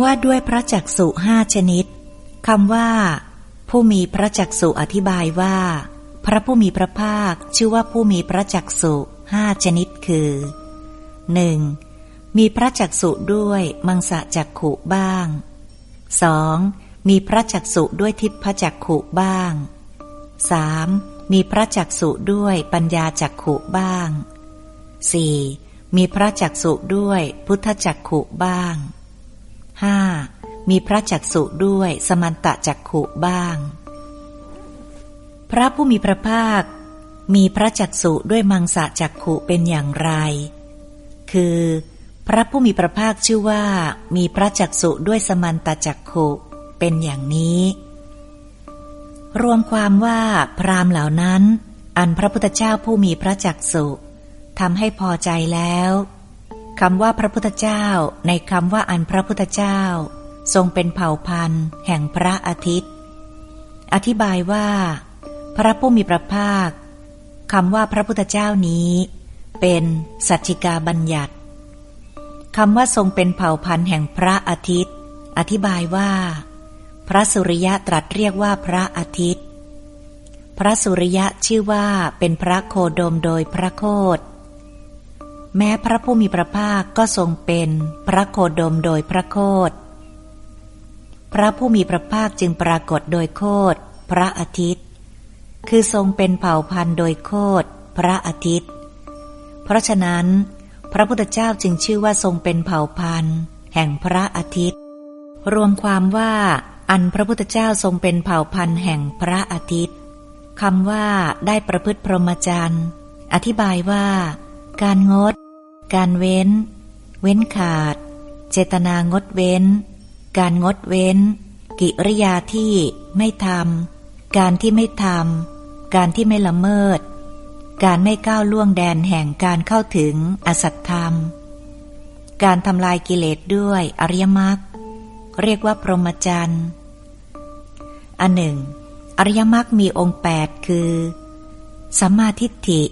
ว่าด้วยพระจักสุห้าชนิดคำว่า ผู้มีพระจักสุอธิบายว่า พระผู้มีพระภาคชื่อว่าผู้มีพระจักสุห้าชนิดคือ 1. มีพระจักสุด้วยมังสะจักขุบ้าง 2. มีพระจักสุด้วยทิพจักขุบ้าง 3. มีพระจักสุด้วยปัญญาจักขุบ้าง 4. มีพระจักสุด้วยพุทธจักขุบ้าง 5. มีพระจักสุด้วยสมันตะจักขุบ้าง พระผู้มีพระภาค มีพระจักสุด้วยมังสะจักขุเป็นอย่างไร คือ พระผู้มีพระภาคชื่อว่า มีพระจักสุด้วยสมันตะจักขุเป็นอย่างนี้ รวมความว่าพรามเหล่านั้น อันพระพุทธเจ้าผู้มีพระจักสุทำให้พอใจแล้ว คำว่าพระพุทธเจ้า ในคำว่าอันพระพุทธเจ้า ทรงเป็นเผ่าพันธุ์ แห่งพระอาทิตย์ อธิบายว่า พระผู้มีพระภาคคำว่าพระพุทธเจ้านี้ เป็นสัจจิกาบัญญัติคำว่าทรงเป็นเผ่าพันธุ์แห่งพระอาทิตย์ อธิบายว่า พระสุริยะตรัสเรียกว่าพระอาทิตย์ พระสุริยะชื่อว่าเป็นพระโคดมโดยพระโคด แม้พระผู้มีพระภาคก็ทรงเป็นพระโคดมโดยพระโคดพระผู้มีพระภาคจึงปรากฏโดยโคดพระอาทิตย์ คือทรงเป็นเผ่าพันธุ์โดยโคดพระอาทิตย์ เพราะฉะนั้น พระพุทธเจ้าจึงชื่อว่าทรงเป็นเผ่าพันธุ์ แห่งพระอาทิตย์ รวมความว่าอันพระพุทธเจ้าทรงเป็นเผ่าพันธุ์แห่งพระอาทิตย์คำว่าได้ประพฤติพรหมจรรย์ อธิบายว่า การงด การเว้น เว้นขาด เจตนางดเว้น การงดเว้น กิริยาที่ไม่ทำการที่ไม่ทำการที่ไม่ละเมิด การไม่ก้าวล่วงแดนแห่งการเข้าถึงอสัตธรรม การทำลายกิเลสด้วยอริยมรรคเรียกว่าพรหมจรรย์อันหนึ่ง อริยมรรคมีองค์แปดคือ สัมมาทิฏฐิ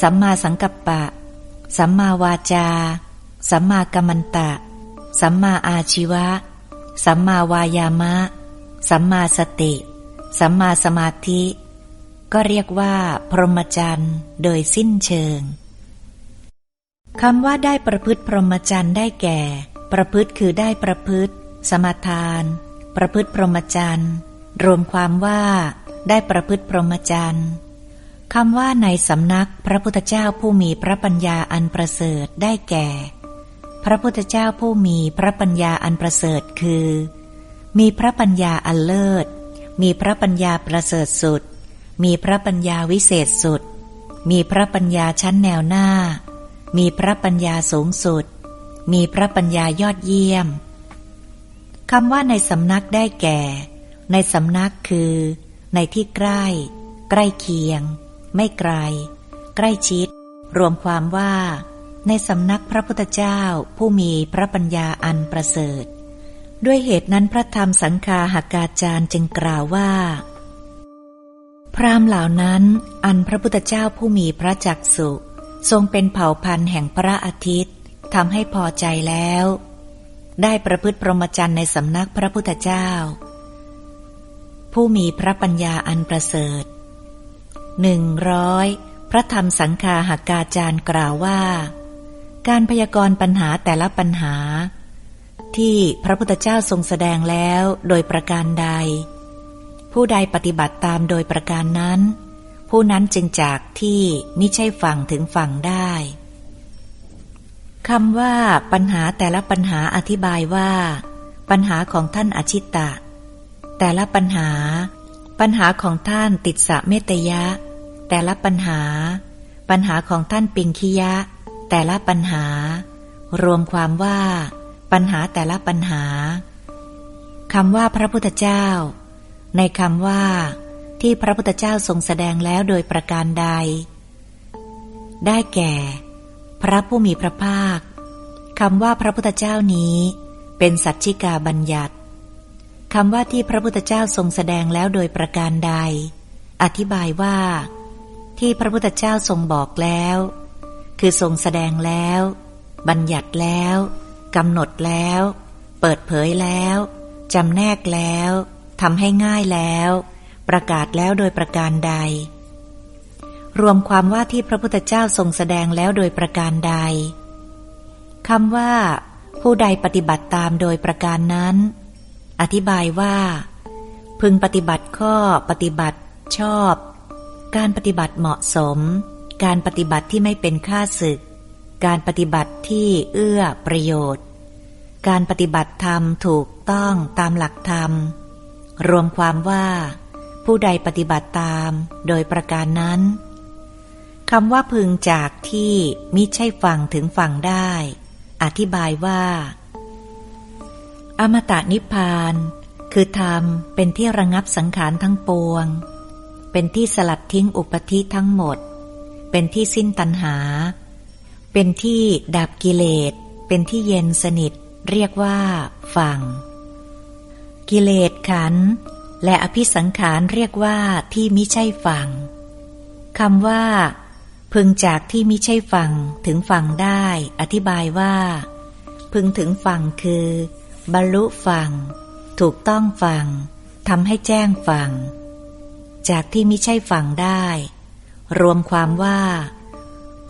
สัมมาสังกัปปะ สัมมาวาจา สัมมากัมมันตะ สัมมาอาชีวะ สัมมาวายามะ สัมมาสติ สัมมาสมาธิ ก็เรียกว่า พรหมจรรย์โดยสิ้นเชิงคำว่าได้ประพฤติพรหมจรรย์ได้แก่ ประพฤติคือได้ประพฤติ สมาทาน ประพฤติพรหมจรรย์รวมความว่า ได้ประพฤติพรหมจรรย์ คำว่าในสำนักพระพุทธเจ้าผู้มีพระปัญญาอันประเสริฐได้แก่ พระพุทธเจ้าผู้มีพระปัญญาอันประเสริฐคือ มีพระปัญญาอันเลิศ มีพระปัญญาประเสริฐสุด มีพระปัญญาวิเศษสุด มีพระปัญญาชั้นแนวหน้า มีพระปัญญาสูงสุด มีพระปัญญายอดเยี่ยมคำว่าในสำนักได้แก่ ในสำนักคือ ในที่ใกล้ ใกล้เคียง ไม่ไกล ใกล้ชิด รวมความว่า ในสำนักพระพุทธเจ้าผู้มีพระปัญญาอันประเสริฐ ด้วยเหตุนั้นพระธรรมสังฆาหากาจารย์จึงกล่าวว่า พรามเหล่านั้นอันพระพุทธเจ้าผู้มีพระจักสุ ทรงเป็นเผ่าพันธุ์แห่งพระอาทิตย์ทำให้พอใจแล้ว ได้ประพฤติพรหมจรรย์ในสำนักพระพุทธเจ้า ผู้มีพระปัญญาอันประเสริฐ หนึ่งร้อยพระธรรมสังฆาหากาจารย์กล่าวว่า การพยากรณ์ปัญหาแต่ละปัญหา ที่พระพุทธเจ้าทรงแสดงแล้วโดยประการใด ผู้ใดปฏิบัติตามโดยประการนั้น ผู้นั้นจึงจากที่มิใช่ฝั่งถึงฝั่งได้คำว่าปัญหาแต่ละปัญหาอธิบายว่า ปัญหาของท่านอชิตตะแต่ละปัญหา ปัญหาของท่านติดสะเมตยะ แต่ละปัญหา ปัญหาของท่านปิงคิยะ แต่ละปัญหา รวมความว่า ปัญหาแต่ละปัญหาคำว่าพระพุทธเจ้า ในคำว่า ที่พระพุทธเจ้าทรงแสดงแล้วโดยประการใด ได้แก่ พระผู้มีพระภาคคำว่าพระพุทธเจ้านี้เป็นสัจจิกาบัญญัติคำว่าที่พระพุทธเจ้าทรงแสดงแล้วโดยประการใด อธิบายว่า ที่พระพุทธเจ้าทรงบอกแล้ว คือทรงแสดงแล้ว บัญญัติแล้วกำหนดแล้ว เปิดเผยแล้วจำแนกแล้วทำให้ง่ายแล้ว ประกาศแล้วโดยประการใด รวมความว่าที่พระพุทธเจ้าทรงแสดงแล้วโดยประการใดคำว่า ผู้ใดปฏิบัติตามโดยประการนั้น อธิบายว่า พึงปฏิบัติข้อปฏิบัติชอบ การปฏิบัติเหมาะสม การปฏิบัติที่ไม่เป็นค่าศึก การปฏิบัติที่เอื้อประโยชน์ การปฏิบัติธรรมถูกต้องตามหลักธรรม รวมความว่า ผู้ใดปฏิบัติตามโดยประการนั้นคำว่าพึงจากที่มิใช่ฝั่งถึงฝั่งได้ อธิบายว่า อมตะนิพพาน คือธรรมเป็นที่ระงับสังขารทั้งปวง เป็นที่สลัดทิ้งอุปธิทั้งหมด เป็นที่สิ้นตัณหา เป็นที่ดับกิเลส เป็นที่เย็นสนิท เรียกว่า ฝั่ง กิเลสขัน และอภิสังขารเรียกว่าที่มิใช่ฝั่งคำว่า พึงจากที่มิใช่ฝั่งถึงฝั่งได้ อธิบายว่า พึงถึงฝั่งคือ บรรลุฝั่ง ถูกต้องฝั่งทำให้แจ้งฝั่ง จากที่มิใช่ฝั่งได้ รวมความว่า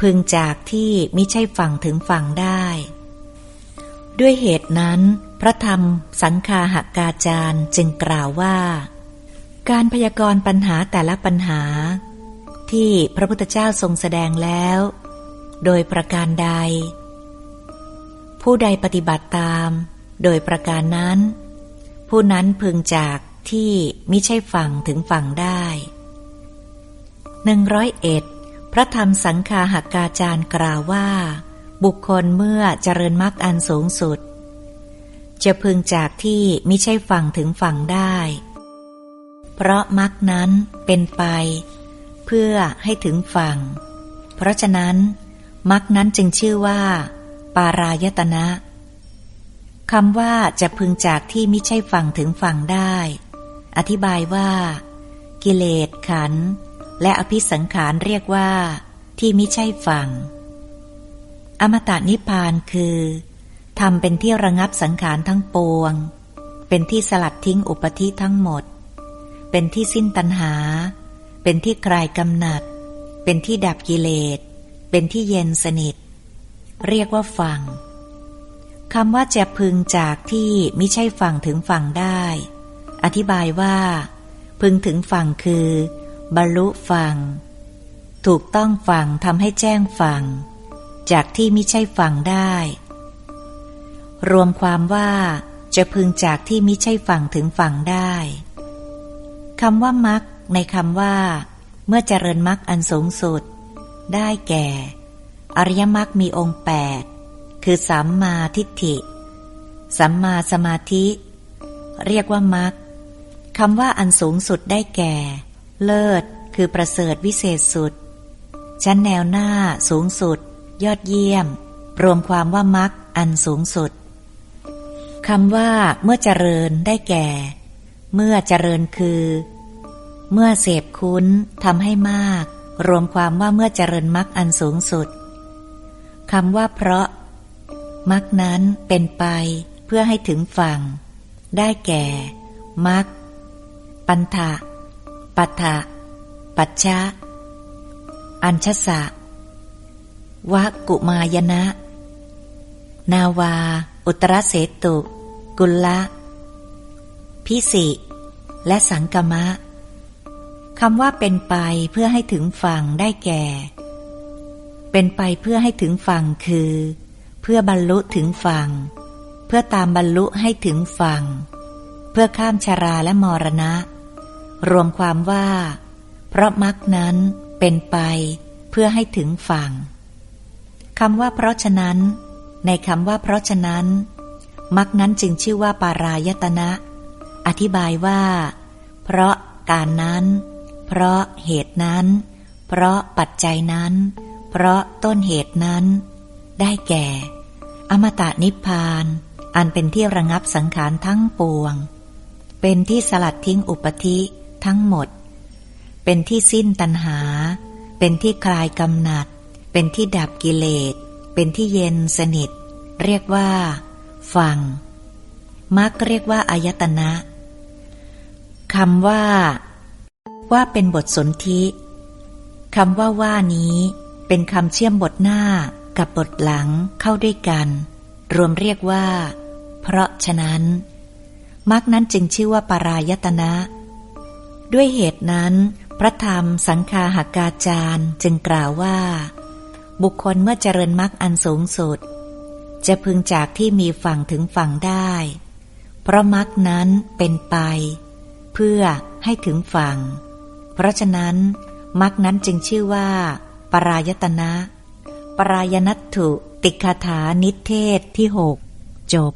พึงจากที่มิใช่ฝั่งถึงฝั่งได้ ด้วยเหตุนั้น พระธรรมสังคาหากาจารย์จึงกล่าวว่า การพยากรณ์ปัญหาแต่ละปัญหา ที่พระพุทธเจ้าทรงแสดงแล้ว โดยประการใด ผู้ใดปฏิบัติตาม โดยประการนั้น ผู้นั้นพึงจาก ที่มิใช่ฝั่งถึงฝั่งได้หนึ่งร้อยเอ็ดพระธรรมสังคาหากาจารย์กล่าวว่า บุคคลเมื่อเจริญมรรคอันสูงสุด จะพึงจากที่มิใช่ฝั่งถึงฝั่งได้ เพราะมรรคนั้นเป็นไป เพื่อให้ถึงฝั่งเพราะฉะนั้นมรคนั้นจึงชื่อว่า ปารายตนะคำว่าจะพึงจากที่ไม่ใช่ฝั่งถึงฝั่งได้ อธิบายว่า กิเลสขัน และอภิสังขารเรียกว่า ที่ไม่ใช่ฝั่ง อมตะนิพพานคือทำเป็นที่ระงับสังขารทั้งปวง เป็นที่สลัดทิ้งอุปธิทั้งหมด เป็นที่สิ้นตัณหา เป็นที่คลายกำหนัด เป็นที่ดับกิเลส เป็นที่เย็นสนิท เรียกว่าฝั่งคำว่าจะพึงจากที่มิใช่ฝั่งถึงฝั่งได้ อธิบายว่า พึงถึงฝั่งคือ บรรลุฝั่ง ถูกต้องฝั่งทำให้แจ้งฝั่ง จากที่มิใช่ฝั่งได้ รวมความว่าจะพึงจากที่มิใช่ฝั่งถึงฝั่งได้คำว่ามักในคำว่า เมื่อเจริญมรรคอันสูงสุด ได้แก่ อริยมรรคมีองค์แปดคือสัมมาทิฏฐิ สัมมาสมาธิ เรียกว่ามรร คำว่าอันสูงสุดได้แก่ เลิศ คือประเสริฐวิเศษสุด ชั้นแนวหน้า สูงสุด ยอดเยี่ยม รวมความว่ามรรคอันสูงสุดคำว่า เมื่อเจริญได้แก่ เมื่อเจริญคือ เมื่อเสพคุ้นทำให้มาก รวมความว่าเมื่อเจริญมรรคอันสูงสุดคำว่าเพราะมรรคนั้นเป็นไปเพื่อให้ถึงฝั่ง ได้แก่มรรค ปันธะปัฏฐะปัจฉะอัญชสะวะกุมายนะ นาวา อุตรเสตุ กุลละพิสิ และสังกมะคำว่าเป็นไปเพื่อให้ถึงฝั่งได้แก่ เป็นไปเพื่อให้ถึงฝั่งคือ เพื่อบรรลุถึงฝั่ง เพื่อตามบรรลุให้ถึงฝั่ง เพื่อข้ามชาราและมรณะ รวมความว่า เพราะมรรคนั้นเป็นไปเพื่อให้ถึงฝั่งคำว่าเพราะฉะนั้น ในคำว่าเพราะฉะนั้นมรรคนั้นจึงชื่อว่าปารายตนะ อธิบายว่า เพราะการนั้น เพราะเหตุนั้น เพราะปัจจัยนั้น เพราะต้นเหตุนั้น ได้แก่ อมตะนิพพาน อันเป็นที่ระงับสังขารทั้งปวง เป็นที่สลัดทิ้งอุปธิ ทั้งหมด เป็นที่สิ้นตัณหา เป็นที่คลายกำหนัด เป็นที่ดับกิเลส เป็นที่เย็นสนิท เรียกว่า ฟัง มักเรียกว่าอายตนะคำว่า ว่าเป็นบทสนธิคำว่าว่านี้เป็นคำเชื่อมบทหน้ากับบทหลังเข้าด้วยกัน รวมเรียกว่า เพราะฉะนั้นมักนั้นจึงชื่อว่าปารายตนะ ด้วยเหตุนั้น พระธรรมสังคาหากาจารย์จึงกล่าวว่า บุคคลเมื่อเจริญมรรคอันสูงสุด จะพึงจากที่มีฝั่งถึงฝั่งได้ เพราะมรรคนั้นเป็นไป เพื่อให้ถึงฝั่ง เพราะฉะนั้นมรรคนั้นจึงชื่อว่า ปรายตนะ ปรายนัตถุติคาถานิเทศที่หกจบ